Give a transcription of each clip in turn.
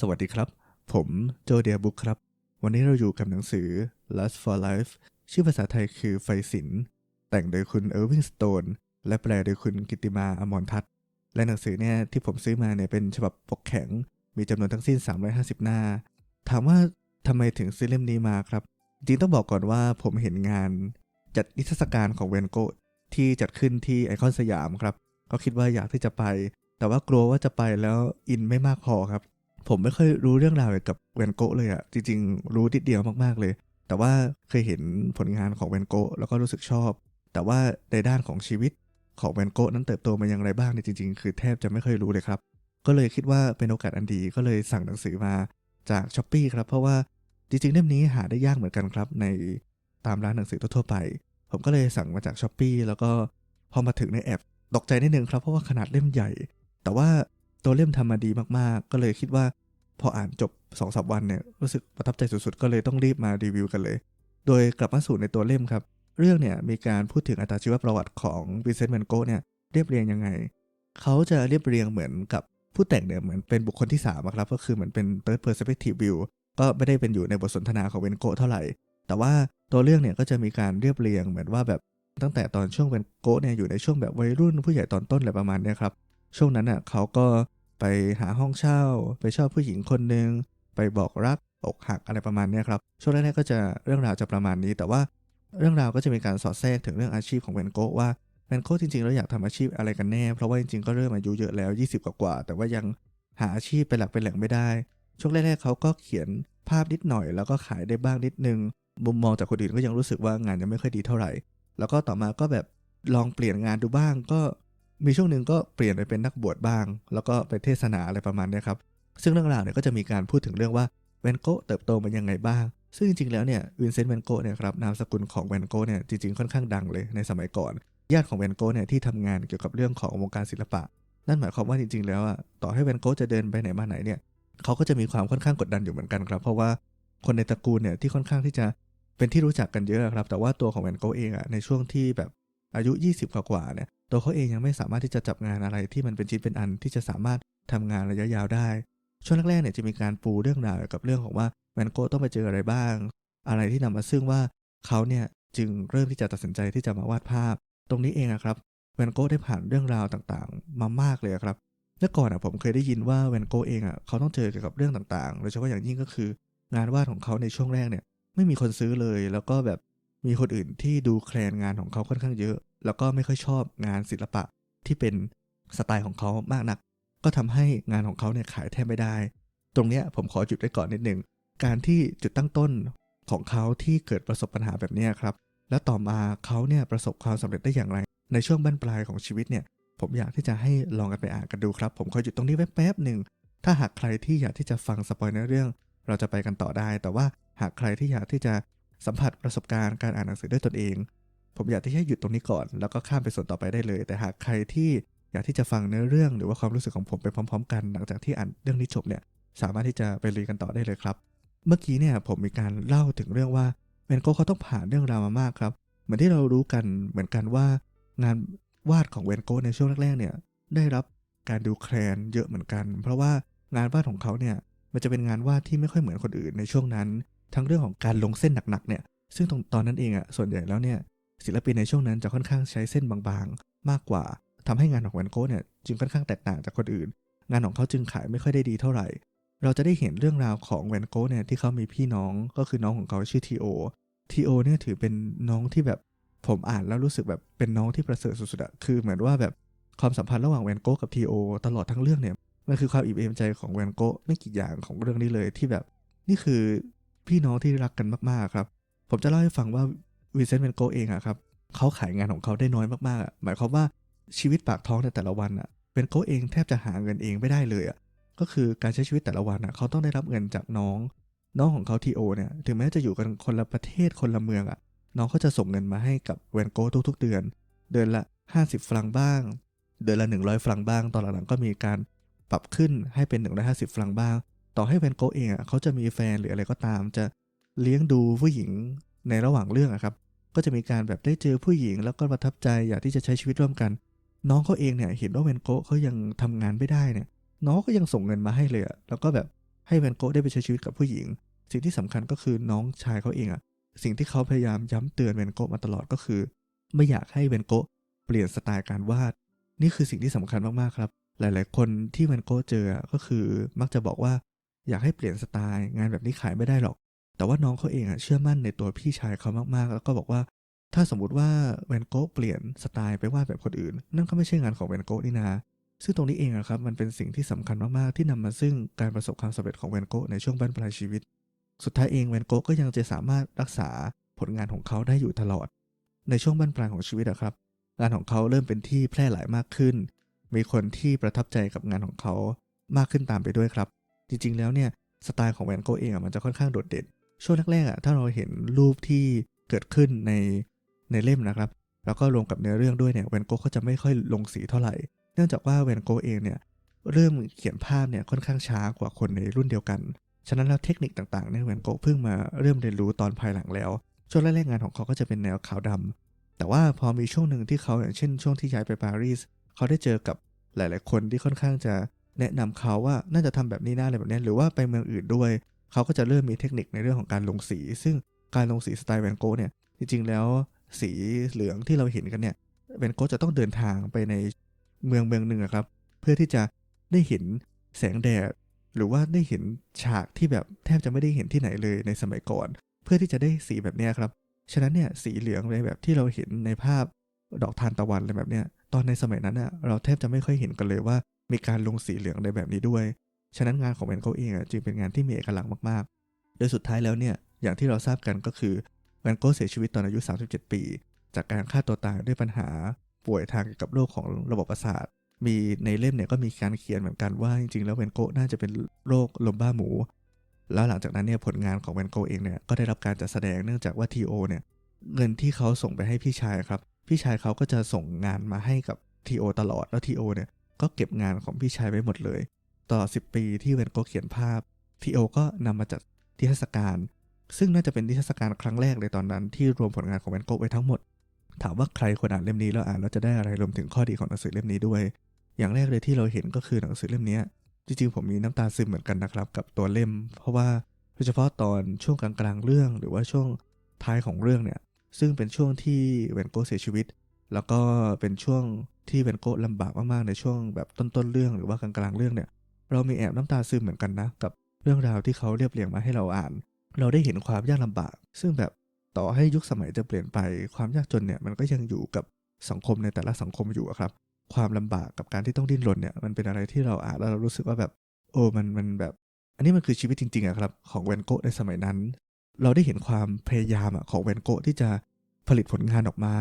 สวัสดีครับ ผมโจเดียบุ๊กครับ วันนี้เราอยู่กับหนังสือ Lust for Life ชื่อภาษาไทยคือไฟสิน แต่งโดยคุณเออร์วิงสโตน และแปลโดยคุณกิติมาอมรทัศน์ และหนังสือเนี่ยที่ผมซื้อมาเนี่ยเป็นฉบับปกแข็ง มีจำนวนทั้งสิ้น 350 หน้า ถามว่าทำไมถึงซื้อเล่มนี้มาครับ จริงต้องบอกก่อนว่าผมเห็นงาน จัดนิทรรศการของเวนโกที่จัดขึ้นที่ไอคอนสยามครับ ก็คิดว่าอยากที่จะไป แต่ว่ากลัวว่าจะไปแล้วอินไม่มากพอครับ ผมไม่ค่อยรู้เรื่องราวเกี่ยวกับแวนโกะเลยอะจริง ๆ รู้นิดเดียวมากๆเลย แต่ว่าเคยเห็นผลงานของแวนโกะแล้วก็รู้สึกชอบ แต่ว่าในด้านของชีวิตของแวนโกะนั้นเติบโตมาอย่างไรบ้างเนี่ยจริง ๆ คือแทบจะไม่เคยรู้เลยครับ ก็เลยคิดว่าเป็นโอกาสอันดีก็เลยสั่งหนังสือมาจากช้อปปีครับเพราะว่าจริงๆเล่มนี้หาได้ยากเหมือนกันครับ ในตามร้านหนังสือทั่วๆไป ผมก็เลยสั่งมาจากช้อปปีแล้วก็พอมาถึงในแอปตกใจนิดนึงครับเพราะว่าขนาดเล่มใหญ่ แต่ว่าตัวเล่มทำมาดีมากๆ ก็เลยคิดว่า พออ่านจบ2อสวันเนี่ยรู้สึกประทับใจสุดๆ ก็เลยต้องรีบมารีวิวกันเลย โดยกลับมาสู่ในตัวเล่มครับ เรื่องเนี่ยมีการพูดถึงอัตราชีวประวัติของวินเซนต์แวนโกเนี่ยเรียบเรียงยังไง เขาจะเรียบเรียงเหมือนกับผู้แต่งเนี่ยเหมือนเป็นบุคคลที่3อะครับก็คือเหมือนเป็น third perspective view ก็ไม่ได้เป็นอยู่ในบทสนทนาของเวนโกเท่าไหร่ แต่ว่าตัวเรื่องเนี่ยก็จะมีการเรียบเรียงเหมือนว่าแบบตั้งแต่ตอนช่วงเวนโกเนี่ยอยู่ในช่วงแบบวัยรุ่นผู้ใหญ่ตอนต้นอะไรประมาณเนี้ยครับช่วงนั้นอะเขาก็ ไปหาห้องเช่า ไปชอบผู้หญิงคนหนึ่งไปบอกรักอกหักอะไรประมาณนี้ครับช่วงแรกๆก็จะเรื่องราวจะประมาณนี้ แต่ว่าเรื่องราวก็จะมีการสอดแทรกถึงเรื่องอาชีพของเวนโกะว่าเวนโกะจริงๆแล้วอยากทำอาชีพอะไรกันแน่ เพราะว่าจริงๆก็เริ่มอายุเยอะแล้ว 20 กว่าๆแต่ว่ายังหาอาชีพเป็นหลักเป็นแหล่งไม่ได้ ช่วงแรกๆเขาก็เขียนภาพนิดหน่อย แล้วก็ขายได้บ้างนิดนึงมุมมองจากคนอื่นก็ยังรู้สึกว่างานยังไม่ค่อยดีเท่าไหร่ แล้วก็ต่อมาก็แบบลองเปลี่ยนงานดูบ้าง ก็ มีช่วงหนึ่งก็เปลี่ยนไปเป็นนักบวชบ้าง แล้วก็ไปเทศนาอะไรประมาณนี้ครับ ซึ่งเรื่องราวเนี่ยก็จะมีการพูดถึงเรื่องว่าแวนโกะเติบโตมายังไงบ้าง ซึ่งจริงๆแล้วเนี่ยวินเซนต์แวนโกะเนี่ยครับนามสกุลของแวนโกะเนี่ยจริงๆค่อนข้างดังเลยในสมัยก่อน ญาติของแวนโกะเนี่ยที่ทำงานเกี่ยวกับเรื่องของวงการศิลปะ นั่นหมายความว่าจริง ๆ แล้วอะต่อให้แวนโกะจะเดินไปไหนมาไหนเนี่ยเขาก็จะมีความค่อนข้างกดดันอยู่เหมือนกันครับ เพราะว่าคนในตระกูลเนี่ยที่ค่อนข้างที่จะเป็นที่รู้จักกันเยอะครับ แต่ว่าตัวของแวนโกะเองอะในช่วงที่แบบอายุ 20 กว่าเนี่ย ตัวเขาเองยังไม่สามารถที่จะจับงานอะไรที่มันเป็นชิ้นเป็นอันที่จะสามารถทำงานระยะยาวได้ ช่วงแรกๆเนี่ยจะมีการปูเรื่องราวเกี่ยวกับเรื่องของว่าแวนโกะต้องไปเจออะไรบ้าง อะไรที่นำมาซึ่งว่าเขาเนี่ยจึงเริ่มที่จะตัดสินใจที่จะมาวาดภาพ ตรงนี้เองอะครับแวนโกะได้ผ่านเรื่องราวต่างๆ มามากเลยครับเมื่อก่อนอะผมเคยได้ยินว่าแวนโกะเองอะเขาต้องเจอเกี่ยวกับเรื่องต่างๆโดยเฉพาะอย่างยิ่งก็คือ งานวาดของเขาในช่วงแรกเนี่ย ไม่มีคนซื้อเลย แล้วก็แบบมีคนอื่นที่ดูแคลนงานของเขาค่อนข้างเยอะ แล้วก็ไม่ค่อยชอบงานศิลปะที่เป็นสไตล์ของเขามากนัก ก็ทำให้งานของเขาเนี่ยขายแทบไม่ได้ ตรงเนี้ยผมขอจุดไว้ก่อนนิดนึงการที่จุดตั้งต้นของเขาที่เกิดประสบปัญหาแบบนี้ครับ แล้วต่อมาเขาเนี่ยประสบความสำเร็จได้อย่างไร ในช่วงบั้นปลายของชีวิตเนี่ย ผมอยากที่จะให้ลองกันไปอ่านกันดูครับ ผมขอหยุดตรงนี้ไว้แป๊บหนึ่ง ถ้าหากใครที่อยากที่จะฟังสปอยในเรื่อง เราจะไปกันต่อได้ แต่ว่าหากใครที่อยากที่จะสัมผัสประสบการณ์การอ่านหนังสือด้วยตนเอง ผมอยากที่จะหยุดตรงนี้ก่อน แล้วก็ข้ามไปส่วนต่อไปได้เลย แต่หากใครที่อยากที่จะฟังเนื้อเรื่องหรือว่าความรู้สึกของผมไปพร้อม ๆ กัน หลังจากที่อ่านเรื่องนี้จบเนี่ยสามารถที่จะไปรียกันต่อได้เลยครับ เมื่อกี้เนี่ยผมมีการเล่าถึงเรื่องว่าเวนโกเขาต้องผ่านเรื่องราวมามากครับเหมือนที่เรารู้กันเหมือนกันว่างานวาดของเวนโกในช่วงแรกๆเนี่ยได้รับการดูแคลนเยอะเหมือนกัน เพราะว่างานวาดของเขาเนี่ยมันจะเป็นงานวาดที่ไม่ค่อยเหมือนคนอื่นในช่วงนั้น ทั้งเรื่องของการลงเส้นหนักๆเนี่ยซึ่งตรงตอนนั้นเองอะ่ะส่วนใหญ่แล้วเนี่ย ศิลปินในช่วงนั้นจะค่อนข้างใช้เส้นบางๆ มากกว่าทำให้งานของแวนโก้เนี่ยจึงค่อนข้างแตกต่างจากคนอื่น งานของเขาจึงขายไม่ค่อยได้ดีเท่าไหร่ เราจะได้เห็นเรื่องราวของแวนโก้เนี่ยที่เขามีพี่น้องก็คือน้องของเขาชื่อทีโอทีโอเนี่ยถือเป็นน้องที่แบบผมอ่านแล้วรู้สึกแบบเป็นน้องที่ประเสริฐสุดๆคือเหมือนว่าแบบความสัมพันธ์ระหว่างแวนโก้กับทีโอตลอดทั้งเรื่องเนี่ยมันคือความอิ่มเอมใจของแวนโก้ไม่กี่อย่างของเรื่องนี้เลยที่แบบ นี่คือพี่น้องที่รักกันมากๆครับ ผมจะเล่าให้ฟังว่าวินเซนต์แวนโกเองอะครับ เขาขายงานของเขาได้น้อยมากๆอะหมายความว่าชีวิตปากท้องในแต่ละวันอะแวนโกเองแทบจะหาเงินเองไม่ได้เลยอะก็คือการใช้ชีวิตแต่ละวันอะเขาต้องได้รับเงินจากน้อง น้องของเขาทีโอเนี่ยถึงแม้จะอยู่กันคนละประเทศคนละเมืองอะน้องเขาจะส่งเงินมาให้กับแวนโกทุกๆเดือน เดือนละ 50 ฟรังบ้าง เดือนละ 100 ฟรังบ้าง ตอนหลังๆก็มีการปรับขึ้นให้เป็น 150 ฟรังบ้าง ต่อให้แวนโกเองอะเขาจะมีแฟนหรืออะไรก็ตามจะเลี้ยงดูผู้หญิงในระหว่างเรื่องอะครับ ก็จะมีการแบบได้เจอผู้หญิง แล้วก็ประทับใจอยากที่จะใช้ชีวิตร่วมกัน น้องเขาเองเนี่ยเห็นว่าแวนโกเขายังทำงานไม่ได้เนี่ย น้องก็ยังส่งเงินมาให้เลยอะแล้วก็แบบให้แวนโกะได้ไปใช้ชีวิตกับผู้หญิง สิ่งที่สำคัญก็คือน้องชายเขาเองอะสิ่งที่เขาพยายามย้ำเตือนแวนโกะมาตลอดก็คือ ไม่อยากให้แวนโกะเปลี่ยนสไตล์การวาด นี่คือสิ่งที่สำคัญมากๆครับ หลายๆ คนที่แวนโกะเจออะก็คือมักจะบอกว่าอยากให้เปลี่ยนสไตล์ งานแบบนี้ขายไม่ได้หรอก แต่ว่าน้องเขาเองอะเชื่อมั่นในตัวพี่ชายเขามากๆ แล้วก็บอกว่า ถ้าสมมติว่าแวนโกะเปลี่ยนสไตล์ไปวาดแบบคนอื่น นั่นก็ไม่ใช่งานของแวนโกะนี่นาซึ่งตรงนี้เองอะครับมันเป็นสิ่งที่สำคัญมากๆที่นำมาซึ่งการประสบความสำเร็จของแวนโกะในช่วงบั้นปลายชีวิต สุดท้ายเองแวนโกะก็ยังจะสามารถรักษาผลงานของเขาได้อยู่ตลอด ในช่วงบั้นปลายของชีวิตอะครับ งานของเขาเริ่มเป็นที่แพร่หลายมากขึ้น มีคนที่ประทับใจกับงานของเขามากขึ้นตามไปด้วยครับ จริงๆแล้วเนี่ยสไตล์ของแวนโกะเองอะมันจะค่อนข้างโดดเด่น ช่วงแรกๆอะถ้าเราเห็นรูปที่เกิดขึ้นในในเล่มนะครับ แล้วก็รวมกับเนื้อเรื่องด้วยเนี่ยแวนโกะเขาจะไม่ค่อยลงสีเท่าไหร่ เนื่องจากว่าแวนโกเองเนี่ยเริ่มเขียนภาพเนี่ยค่อนข้างช้ากว่าคนในรุ่นเดียวกัน ฉะนั้นแล้วเทคนิคต่างๆเนี่ยแวนโกเพิ่งมาเริ่มเรียนรู้ตอนภายหลังแล้ว ช่วงแรกๆงานของเขาก็จะเป็นแนวขาวดำแต่ว่าพอมีช่วงหนึ่งที่เขาอย่างเช่นช่วงที่ย้ายไปปารีสเขาได้เจอกับหลาย ๆ คนที่ค่อนข้างจะแนะนำเขาว่าน่าจะทำแบบนี้นะอะไรแบบนี้หรือว่าไปเมืองอื่นด้วย เขาก็จะเริ่มมีเทคนิคในเรื่องของการลงสี ซึ่งการลงสีสไตล์แวนโกะเนี่ย จริงๆ แล้วสีเหลืองที่เราเห็นกันเนี่ยแวนโกะจะต้องเดินทางไปในเมืองเมืองหนึ่งครับ เพื่อที่จะได้เห็นแสงแดด หรือว่าได้เห็นฉากที่แบบแทบจะไม่ได้เห็นที่ไหนเลยในสมัยก่อน เพื่อที่จะได้สีแบบนี้ครับ ฉะนั้นเนี่ยสีเหลืองในแบบที่เราเห็นในภาพดอกทานตะวันอะไรแบบเนี้ย ตอนในสมัยนั้นน่ะเราแทบจะไม่ค่อยเห็นกันเลยว่ามีการลงสีเหลืองในแบบนี้ด้วย ฉะนั้นงานของแวนโกะเองอะจึงเป็นงานที่มีเอกลักษณ์มากๆ โดยสุดท้ายแล้วเนี่ยอย่างที่เราทราบกันก็คือแวนโกเสียชีวิตตอนอายุ 37 ปี จากการฆ่าตัวตายด้วยปัญหาป่วยทางเกี่ยวกับโรคของระบบประสาท มีในเล่มเนี่ยก็มีการเขียนเหมือนกันว่าจริงๆ แล้วแวนโกน่าจะเป็นโรคลมบ้าหมู แล้วหลังจากนั้นเนี่ยผลงานของแวนโกเองเนี่ยก็ได้รับการจัดแสดงเนื่องจากว่าทีโอเนี่ยเงินที่เขาส่งไปให้พี่ชายครับ พี่ชายเขาก็จะส่งงานมาให้กับทีโอตลอด แล้วทีโอเนี่ยก็เก็บงานของพี่ชายไว้หมดเลย ตลอด 10 ปีที่แวนโกเขียนภาพทีโอก็นำมาจัดนิทรรศการ ซึ่งน่าจะเป็นนิทรรศการครั้งแรกเลยตอนนั้น ที่รวมผลงานของแวนโกไว้ทั้งหมด ถามว่าใครควรอ่านเล่มนี้แล้วอ่านแล้วจะได้อะไรรวมถึงข้อดีของหนังสือเล่มนี้ด้วย อย่างแรกเลยที่เราเห็นก็คือหนังสือเล่มนี้จริงๆผมมีน้ำตาซึมเหมือนกันนะครับกับตัวเล่ม เพราะว่าโดยเฉพาะตอนช่วงกลางๆเรื่อง หรือว่าช่วงท้ายของเรื่องเนี่ยซึ่งเป็นช่วงที่แวนโกเสียชีวิต แล้วก็เป็นช่วงที่แวนโกลำบากมากๆในช่วงแบบต้นๆเรื่องหรือว่ากลางๆเรื่องเนี่ย เรามีแอบน้ำตาซึมเหมือนกันนะกับเรื่องราวที่เขาเรียบเรียงมาให้เราอ่าน เราได้เห็นความยากลำบาก ซึ่งแบบต่อให้ยุคสมัยจะเปลี่ยนไป ความยากจนเนี่ยมันก็ยังอยู่กับสังคมในแต่ละสังคมอยู่ครับ ความลำบากกับการที่ต้องดิ้นรนเนี่ยมันเป็นอะไรที่เราอ่านแล้วเรารู้สึกว่าแบบ โอ้มันมันแบบ อันนี้มันคือชีวิตจริงๆอะครับของแวนโกะในสมัยนั้น เราได้เห็นความพยายามอะของแวนโกะที่จะผลิตผลงานออกมา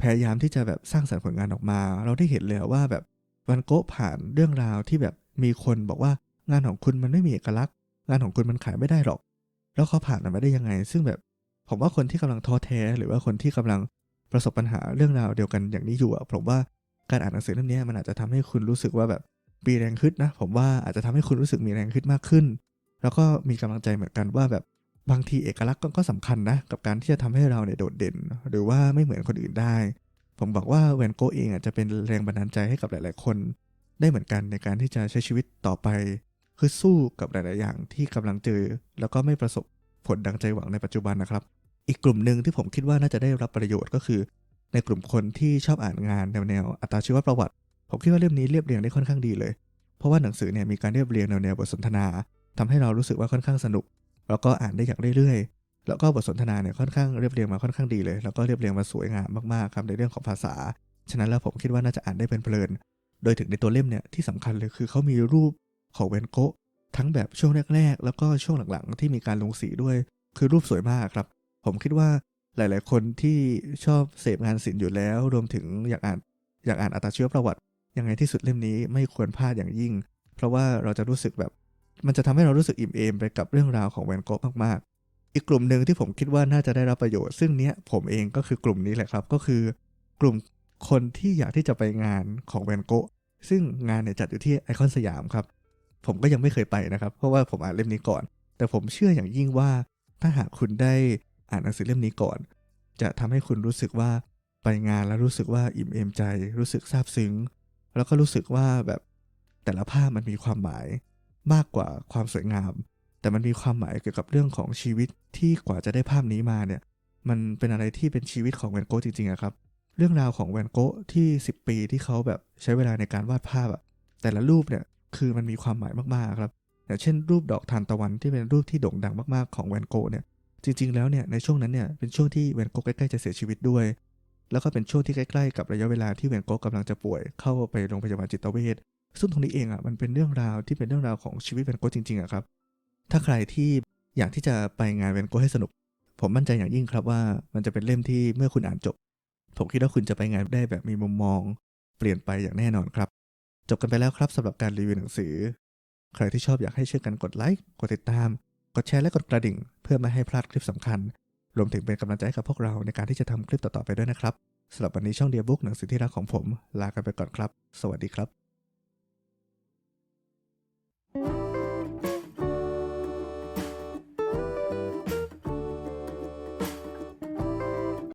พยายามที่จะแบบสร้างสรรค์ผลงานออกมา เราได้เห็นเลยว่าแบบแวนโกะผ่านเรื่องราวที่แบบ มีคนบอกว่างานของคุณมันไม่มีเอกลักษณ์ งานของคุณมันขายไม่ได้หรอก แล้วเขาผ่านมันมาได้ยังไง ซึ่งแบบผมว่าคนที่กำลังท้อแท้ หรือว่าคนที่กำลังประสบปัญหาเรื่องราวเดียวกันอย่างนี้อยู่อะผมว่าการอ่านหนังสือเล่มนี้มันอาจจะทำให้คุณรู้สึกว่าแบบมีแรงขึ้นนะ ผมว่าอาจจะทำให้คุณรู้สึกมีแรงขึ้นมากขึ้น แล้วก็มีกำลังใจเหมือนกันว่าแบบบางทีเอกลักษณ์ก็สำคัญนะกับการที่จะทำให้เราเนี่ยโดดเด่น หรือว่าไม่เหมือนคนอื่นได้ ผมบอกว่าแวนโกเองอาจจะเป็นแรงบันดาลใจให้กับหลาย ๆ คน ได้เหมือนกันในการที่จะใช้ชีวิตต่อไป คือสู้กับหลาย ๆ อย่างที่กำลังเจอ แล้วก็ไม่ประสบผลดังใจหวังในปัจจุบันนะครับ อีกกลุ่มหนึ่งที่ผมคิดว่าน่าจะได้รับประโยชน์ก็คือ ในกลุ่มคนที่ชอบอ่านงานแนวแนวอัตราชีวประวัติ ผมคิดว่าเล่มนี้เรียบเรียงได้ค่อนข้างดีเลย เพราะว่าหนังสือเนี่ยมีการเรียบเรียงแนวแนวบทสนทนาทำให้เรารู้สึกว่าค่อนข้างสนุก แล้วก็อ่านได้อย่างเรื่อย ๆ แล้วก็บทสนทนาเนี่ยค่อนข้างเรียบเรียงมาค่อนข้างดีเลย แล้วก็เรียบเรียงมาสวยงามมาก ๆ ครับในเรื่องของภาษา ฉะนั้นแล้วผมคิดว่าน่าจะอ่านได้เป็นเพลิน โดยถึงในตัวเล่มเนี่ยที่สำคัญเลยคือเขามีรูปของเวนโกะทั้งแบบช่วงแรก ๆ แล้วก็ช่วงหลังๆ ที่มีการลงสีด้วย คือรูปสวยมากครับ ผมคิดว่าหลาย ๆ คนที่ชอบเสพงานศิลป์อยู่แล้ว รวมถึงอยากอ่านอยากอ่านอัตชีวประวัติ ยังไงที่สุดเล่มนี้ไม่ควรพลาดอย่างยิ่ง เพราะว่าเราจะรู้สึกแบบ มันจะทำให้เรารู้สึกอิ่มเอมไปกับเรื่องราวของแวนโกะมากๆ อีกกลุ่มหนึ่งที่ผมคิดว่าน่าจะได้รับประโยชน์ ซึ่งเนี้ยผมเองก็คือกลุ่มนี้แหละครับ ก็คือกลุ่ม คนที่อยากที่จะไปงานของแวนโกะซึ่งงานเนี่ยจัดอยู่ที่ไอคอนสยามครับ ผมก็ยังไม่เคยไปนะครับ เพราะว่าผมอ่านเล่มนี้ก่อน แต่ผมเชื่ออย่างยิ่งว่า ถ้าหากคุณได้อ่านหนังสือเล่มนี้ก่อน จะทำให้คุณรู้สึกว่าไปงานแล้วรู้สึกว่าอิ่มเอมใจ รู้สึกซาบซึ้ง แล้วก็รู้สึกว่าแบบแต่ละภาพมันมีความหมายมากกว่าความสวยงาม แต่มันมีความหมายเกี่ยวกับเรื่องของชีวิตที่กว่าจะได้ภาพนี้มาเนี่ย มันเป็นอะไรที่เป็นชีวิตของแวนโกะจริงๆอะครับ เรื่องราวของแวนโกะที่ 10 ปีที่เขาแบบใช้เวลาในการวาดภาพอะแต่ละรูปเนี่ยคือมันมีความหมายมากๆครับอย่างเช่น รูปดอกทานตะวันที่เป็นรูปที่โด่งดังมากๆของแวนโกะเนี่ยจริงๆแล้วเนี่ยในช่วงนั้นเนี่ยเป็นช่วงที่แวนโกะใกล้ๆจะเสียชีวิตด้วย แล้วก็เป็นช่วงที่ใกล้ๆ กับระยะเวลาที่แวนโกะกำลังจะป่วยเข้าไปโรงพยาบาลจิตเวชซึ่งตรงนี้เองอะมันเป็นเรื่องราวที่เป็นเรื่องราวของชีวิตแวนโกะจริงๆอะครับถ้าใครที่อยากที่จะไปงานแวนโกะให้สนุก ผมมั่นใจอย่างยิ่งครับว่ามันจะเป็นเล่มที่เมื่อคุณอ่านจบ ผมคิดว่าคุณจะไปงานได้แบบมีมุมมอง เปลี่ยนไปอย่างแน่นอนครับ จบกันไปแล้วครับสำหรับการรีวิวหนังสือ ใครที่ชอบอยากให้ช่วยกันกดไลค์กดติดตาม กดแชร์และกดกระดิ่ง เพื่อไม่ให้พลาดคลิปสำคัญ รวมถึงเป็นกำลังใจให้กับพวกเราในการที่จะทำคลิปต่อๆไปด้วยนะครับสำหรับวันนี้ช่องเดียบุ๊กหนังสือที่รักของผม ลากันไปก่อนครับ สวัสดีครับ